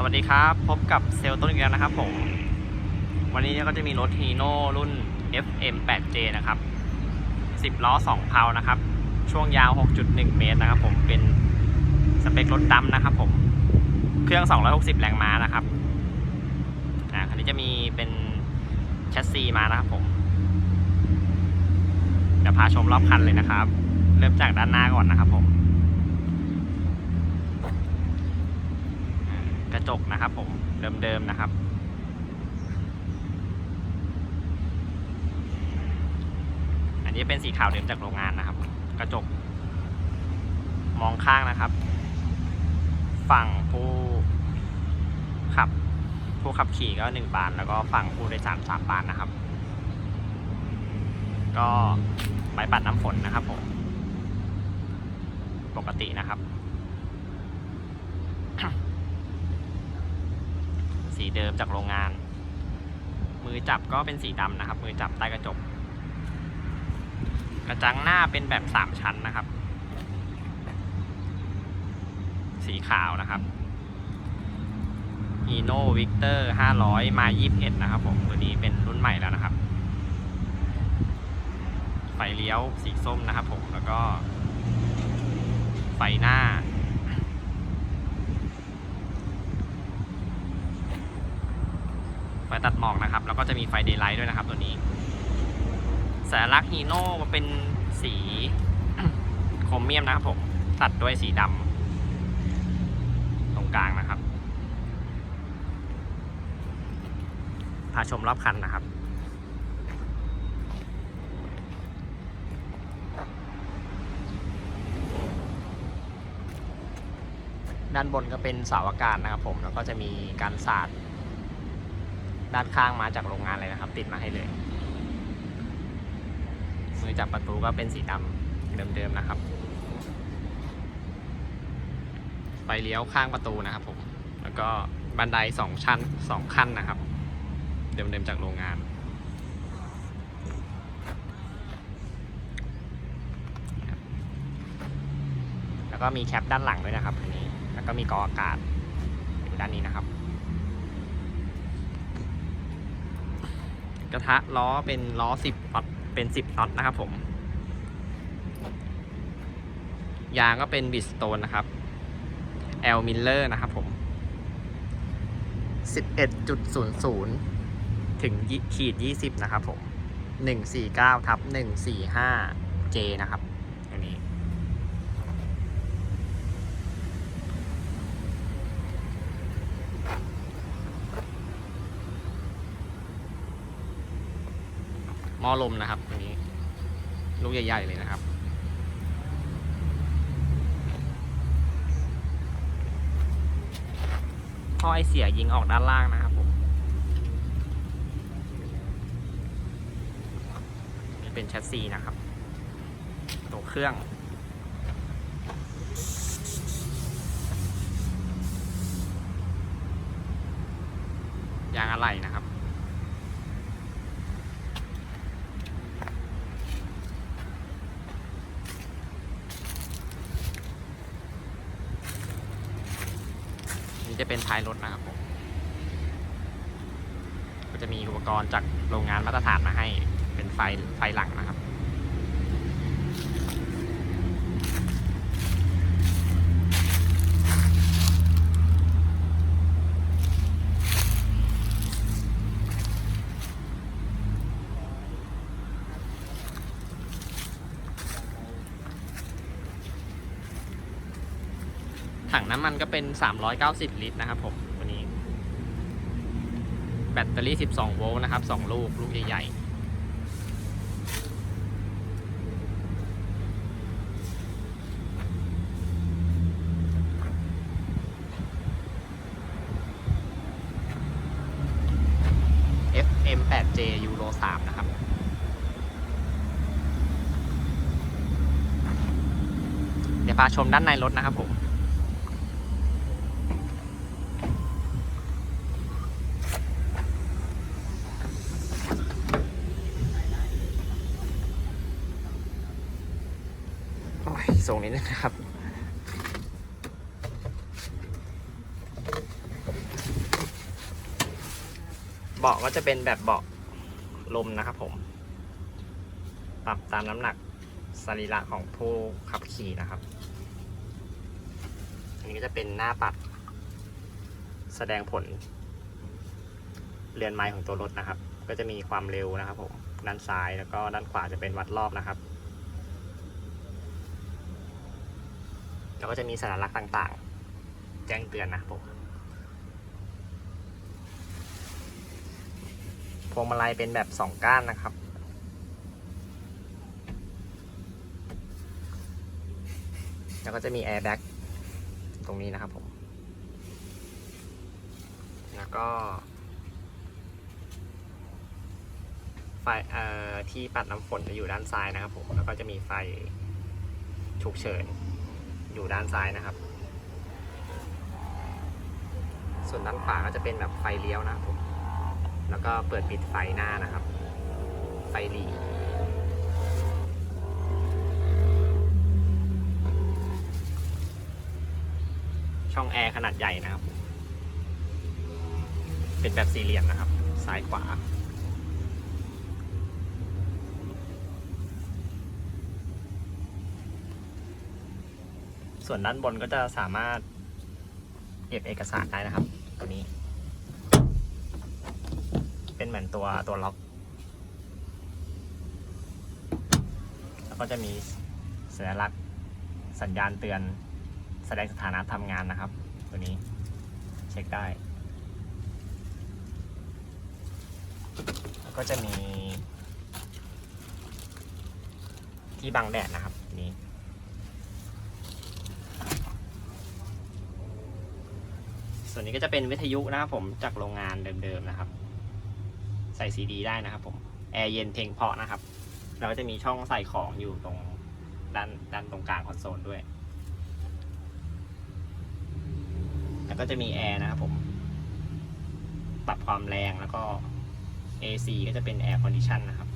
สวัสดีครับ พบกับเซลล์ต้นอีกแล้วนะครับผม วันนี้ก็จะมีรถฮีโน่รุ่น FM 8J นะครับ 10 ล้อ 2 เพลานะครับ ช่วงยาว 6.1 เมตรนะครับผมเป็นสเปครถดำนะครับผม เครื่อง 260 แรงม้านะครับอ่าคันนี้จะมีเป็นแชสซีมานะครับผมเดี๋ยวพาชมรอบคันเลยนะครับ เริ่มจากด้านหน้าก่อนนะครับผม กระจกนะครับผมเดิมๆนะครับ อันนี้เป็นสีขาวเดิมจากโรงงานนะครับ กระจก มองข้างนะครับ ฝั่งผู้ขับ ผู้ขับขี่ก็หนึ่งบานแล้วก็ฝั่งผู้โดยสารสามบานนะครับ ก็ใบปัดน้ำฝนนะครับผม ปกตินะครับ สีเดิมจากโรงงาน มือจับก็เป็นสีดำนะครับ มือจับใต้กระจก กระจังหน้าเป็นแบบสามชั้นนะครับ สีขาวนะครับ e n o Victor 500 มา 21 นะครับผม ตัวนี้เป็นรุ่นใหม่แล้วนะครับ ไฟเลี้ยวสีส้มนะครับผม แล้วก็ไฟหน้า ตัดหมอกนะครับ แล้วก็จะมีไฟเดย์ไลท์ด้วยนะครับตัวนี้สัญลักษณ์ฮีโน่เป็นสีโครเมียมนะครับผมตัดด้วยสีดำตรงกลางนะครับพาชมรอบคันนะครับด้านบนก็เป็นเสาอากาศนะครับผม แล้วก็จะมีการสาด ด้านข้างมาจากโรงงานเลยนะครับ ติดมาให้เลย มือจับประตูก็เป็นสีดำเดิมๆนะครับ ไฟเลี้ยวข้างประตูนะครับผม แล้วก็บันไดสองชั้นสองขั้นนะครับ เดิมๆจากโรงงานแล้วก็มีแคปด้านหลังด้วยนะครับอันนี้ แล้วก็มีกออากาศอยู่ด้านนี้นะครับ กระทะล้อเป็นล้อสิบน็อตเป็นสิบน็อตนะครับผมยางก็เป็นบิสโตนนะครับ L Miller นะครับผม 11.00 ถึงยี่ขีด 20 นะครับผม 149ทับ145 J นะครับอันนี้ หม้อลมนะครับอันนี้ ลูกใหญ่ๆเลยนะครับ ท่อไอเสียยิงออกด้านล่างนะครับผมนี่เป็นแชสซีนะครับ ตัวเครื่องยางอะไหล่นะครับ นี่จะเป็น ท้ายรถนะครับผม ก็จะมีอุปกรณ์จากโรงงานมาตรฐานมาให้เป็นไฟไฟหลังนะครับ ถังน้ำมันก็เป็น 390 ลิตรนะครับผมตัวนี้ แบตเตอรี่ 12 โวลต์นะครับ 2 ลูก ลูกใหญ่ๆ FM 8J Euro 3นะครับ เดี๋ยวพาชมด้านในรถนะครับผม ส่งนิดนึงนะครับ เบาะก็จะเป็นแบบเบาะลมนะครับผม ปรับตามน้ำหนักสรีระของผู้ขับขี่นะครับ อันนี้ก็จะเป็นหน้าปัด แสดงผล เรือนไม้ของตัวรถนะครับ ก็จะมีความเร็วนะครับผม ด้านซ้ายแล้วก็ด้านขวาจะเป็นวัดรอบนะครับ แล้วก็จะมีสัญลักษณ์ต่างๆ แจ้งเตือนนะผมพวงมาลัยเป็นแบบสองก้านนะครับ แล้วก็จะมีแอร์แบ็กตรงนี้นะครับผม แล้วก็ไฟเอ่อที่ปัดน้ำฝนจะอยู่ด้านซ้ายนะครับผม แล้วก็จะมีไฟฉุกเฉิน อยู่ด้านซ้ายนะครับ ส่วนด้านขวาก็จะเป็นแบบไฟเลี้ยวนะครับผมแล้วก็เปิดปิดไฟหน้านะครับ ไฟหลีช่องแอร์ขนาดใหญ่นะครับ เป็นแบบสี่เหลี่ยมนะครับ ซ้ายขวา ส่วนด้านบนก็จะสามารถเก็บเอกสารได้นะครับ ตัวนี้ เป็นเหมือนตัวตัวล็อก แล้วก็จะมีสัญลักษณ์สัญญาณเตือนแสดงสถานะทำงานนะครับ ตัวนี้เช็คได้ แล้วก็จะมีที่บังแดดนะครับนี้ ส่วนนี้ก็จะเป็นวิทยุนะครับผมจากโรงงานเดิมๆนะครับ ใส่ซีดีได้นะครับผมแอร์เย็นเพลงเพาะนะครับแล้วจะมีช่องใส่ของอยู่ตรงด้านด้านตรงกลางคอนโซลด้วย แล้วก็จะมีแอร์นะครับผม ปรับความแรงแล้วก็ AC ก็จะเป็นแอร์คอนดิชันนะครับ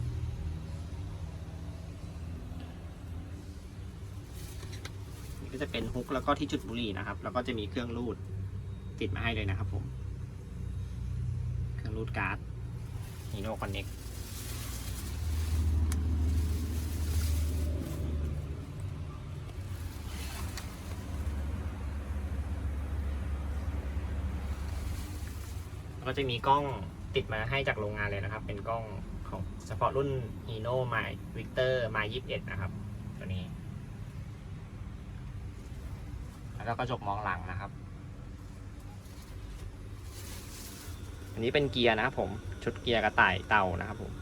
นี่ก็จะเป็นฮุกแล้วก็ที่จุดบุหรี่นะครับ แล้วก็จะมีเครื่องรูด ติดมาให้เลยนะครับผม เครื่องรูดการ์ด Hino Connect แล้วก็จะมีกล้องติดมาให้จากโรงงานเลยนะครับ เป็นกล้องของเฉพาะรุ่น Hino My Victor My 21 นะครับ ตัวนี้ แล้วก็กระจกมองหลังนะครับ อันนี้เป็นเกียร์นะครับผม ชุดเกียร์กระต่ายเต่านะครับผม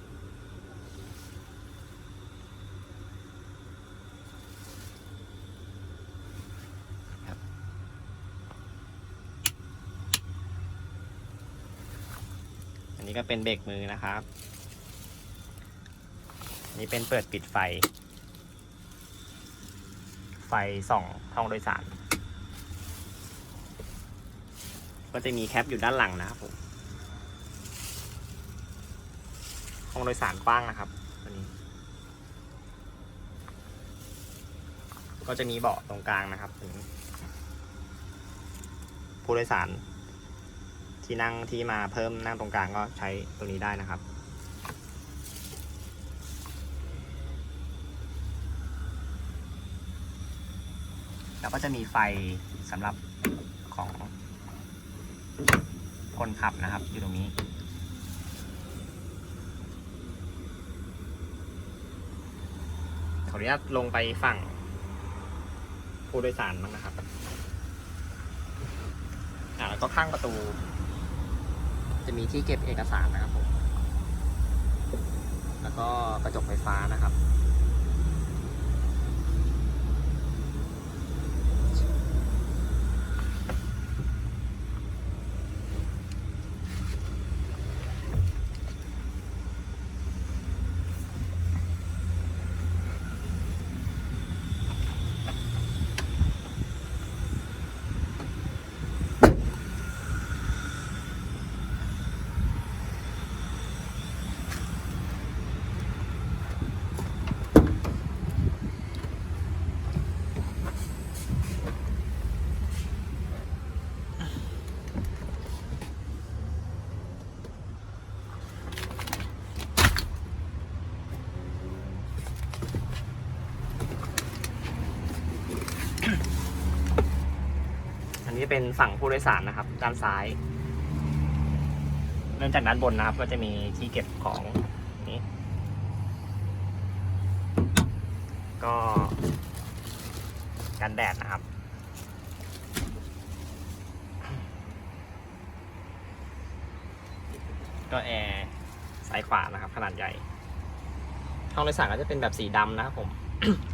อันนี้ก็เป็นเบรกมือนะครับ อันนี้เป็นเปิดปิดไฟ ไฟส่องห้องโดยสาร ก็จะมีแคปอยู่ด้านหลังนะครับผม ห้องโดยสารกว้างนะครับตัวนี้ ก็จะมีเบาะตรงกลางนะครับตัวนี้ผู้โดยสาร ที่นั่งที่มาเพิ่มนั่งตรงกลางก็ใช้ตัวนี้ได้นะครับแล้วก็จะมีไฟสำหรับของคนขับนะครับ อยู่ตรงนี้ ออนุญาตลงไปฝั่งผู้โดยสารบ้างนะครับ อ่าแล้วก็ข้างประตู จะมีที่เก็บเอกสารนะครับผม แล้วก็กระจกไฟฟ้านะครับ เป็นฝั่งผู้โดยสารนะครับ ด้านซ้าย เริ่มจากด้านบนนะครับ ก็จะมีที่เก็บของนี้ ก็กันแดดนะครับก็แอร์ซ้ายขวานะครับ ขนาดใหญ่ ห้องโดยสารก็จะเป็นแบบสีดำนะครับผม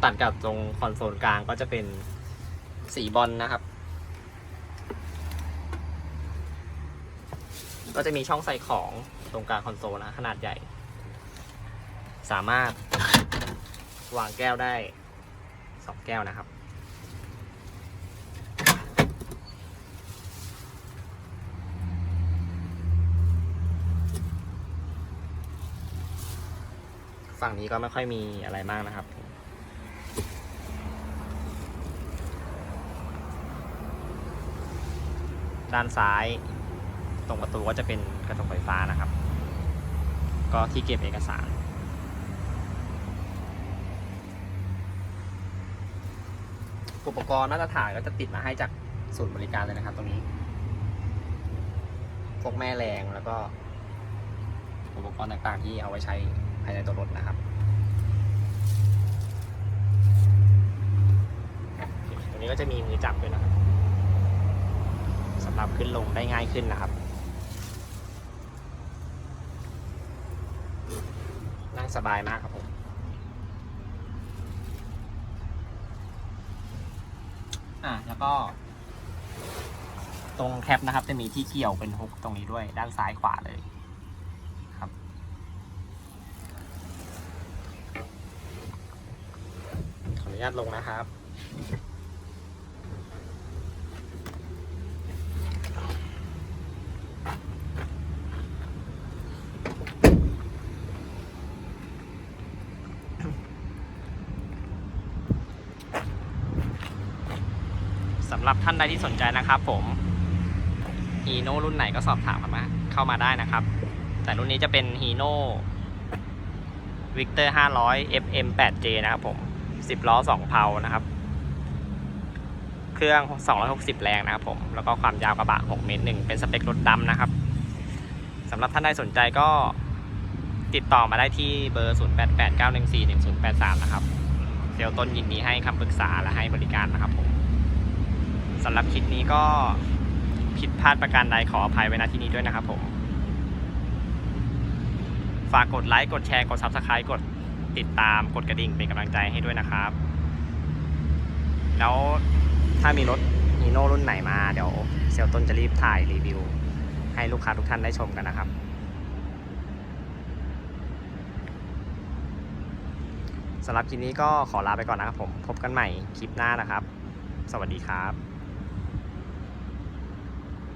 ตัดกับตรงคอนโซลกลางก็จะเป็นสีบอลนะครับ ก็จะมีช่องใส่ของตรงกลางคอนโซลนะขนาดใหญ่ สามารถวางแก้วได้สองแก้วนะครับ ฝั่งนี้ก็ไม่ค่อยมีอะไรมากนะครับด้านซ้าย ตรงประตูก็จะเป็นกระจกไฟฟ้านะครับ ก็ที่เก็บเอกสาร อุปกรณ์มาตรฐานก็จะติดมาให้จากศูนย์บริการเลยนะครับ ตรงนี้พวกแม่แรงแล้วก็ อุปกรณ์ต่างๆที่เอาไว้ใช้ภายในตัวรถนะครับตรงนี้ก็จะมีมือจับด้วยนะครับสำหรับขึ้นลงได้ง่ายขึ้นนะครับ นั่ งสบายมากครับผม อะแล้วก็ ตรงแคปนะครับ จะมีที่เกี่ยวเป็นฮุกตรงนี้ด้วย ด้านซ้ายขวาเลยครับ ขออนุญาตลงนะครับ หรับท่านใดที่สนใจนะครับผมฮีโน่รุ่นไหนก็สอบถามเข้ามาเข้ามาได้นะครับ แต่รุ่นนี้จะเป็นฮีโน่วิกเตอร์500 FM 8J นะครับผม 10 ล้อ 2 เพลานะครับ เครื่อง 260 แรงนะครับผม แล้วก็ความยาวกระบะ 6 เมตรหนึ่งเป็นสเปครถดำนะครับสำหรับท่านใดสนใจก็ติดต่อมาได้ที่เบอร์ 0889141083 นะครับ เซลลต้นยินดีให้คำปรึกษาและให้บริการนะครับผม สำหรับคลิปนี้ก็ผิดพลาดประการใดขออภัยไว้ณที่นี้ด้วยนะครับผม ฝากกดไลค์ กดแชร์ กด Subscribe กดติดตาม กดกระดิ่งเป็นกำลังใจให้ด้วยนะครับ แล้วถ้ามีรถฮีโน่รุ่นไหนมาเดี๋ยวเซลลต้นจะรีบถ่ายรีวิว ให้ลูกค้าทุกท่านได้ชมกันนะครับ สำหรับคลิปนี้ก็ขอลาไปก่อนนะครับผม พบกันใหม่คลิปหน้านะครับ สวัสดีครับ